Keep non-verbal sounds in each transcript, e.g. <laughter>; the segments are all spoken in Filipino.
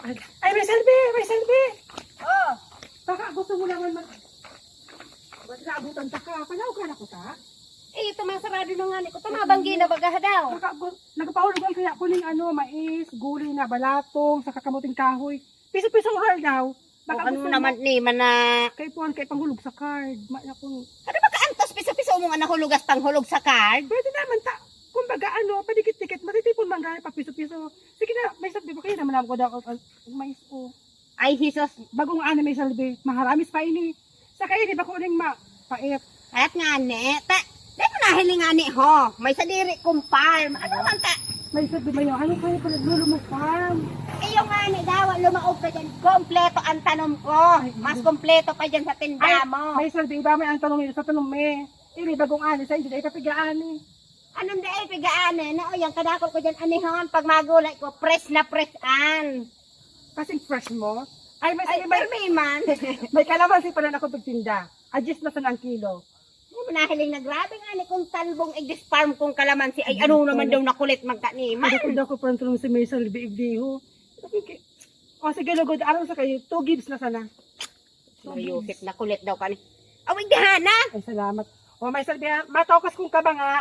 Ay, ay, may selfie! May selfie! Oh, Baka gusto mo naman mag... Ba't naabutan ta ka? Palaw ka na ko ta? eh, ito mga sarado na nga ni ko. Tumabanggi na baga daw. Baka nagpahulugan kaya ko ng ano, mais, gulay na balatong, sa kakamuting kahoy. Piso-piso mahal daw. Baka ano naman ni, man na... Kay Puan, kay panghulog sa card. Ma, na kung, Ano ba kaantos, piso-piso mo nga nahulugas panghulog sa card? pwede naman ta. Kumbaga ano, padikit-dikit, matitipon man gaya pa piso-piso. Sige na, may sabi ba kayo naman ako daw uh, mais o. Ay, hisos. Bagong ano may salbi, maharamis pa ini. Sa kayo, di ba ko rin ma, pait. At nga ni, ta, di mo nahiling nga ni ho. May sadiri kong farm. Ano man ta? May sabi ba yun, ano kayo pa naglulumog farm? Iyo nga ni dawa, lumaog ka dyan. Kompleto ang tanong ko. Mas kompleto pa dyan sa tinda Ay, mo. May salbi, iba may ang tanong nito sa tanong me. Ini bagong ano, sa hindi ay kapigaan ni. Anong da ay pigaan na o yung kadakol ko dyan anihon pag magulay ko press na press an. Kasi fresh mo. Ay, may Ay, may, <laughs> may man. may kalamansi pala na ako pagtinda. Adjust na sa ng kilo. Hindi mo nahiling na grabe nga ni kung talbong egg farm kong kalamansi ay ano naman daw nakulit magkaniman. Ano ko daw ko parang tulong si May salbi, igdiho. O sige, lugod, araw sa kayo, two gives na sana. Mariusip na kulit daw kani. Awig dihana. Ay, salamat. O may salbi, ha, matokas kong ka ba nga?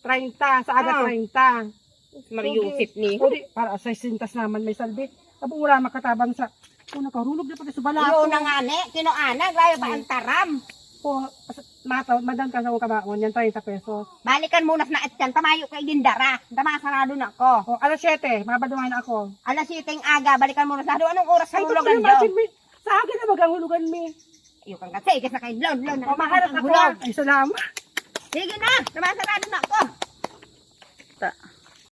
30, sa aga Ah. 30. Mariusip ni. Di, para sa sintas naman may salbi. Abo wala makatabang sa, kung nakarulog na pati sa Iyo balato. na nga ni, grabe pa ang taram. Po, mataw, madam ka sa kong kabaon, yan 30 pesos. Balikan muna na at yan, tamayo kay Dindara. Damasarado na ko. O, alas 7, mabaduhan ako. Alas 7 aga, balikan muna sa Anong oras sa Ay, ito hulugan daw? imagine me. Sa akin na bagang hulugan me. Iyo kang kasi, kasi kay Blon, Blon. O, maharap ako. Hulog. Ay, salamat. Sige na, damasarado na ko. Ta.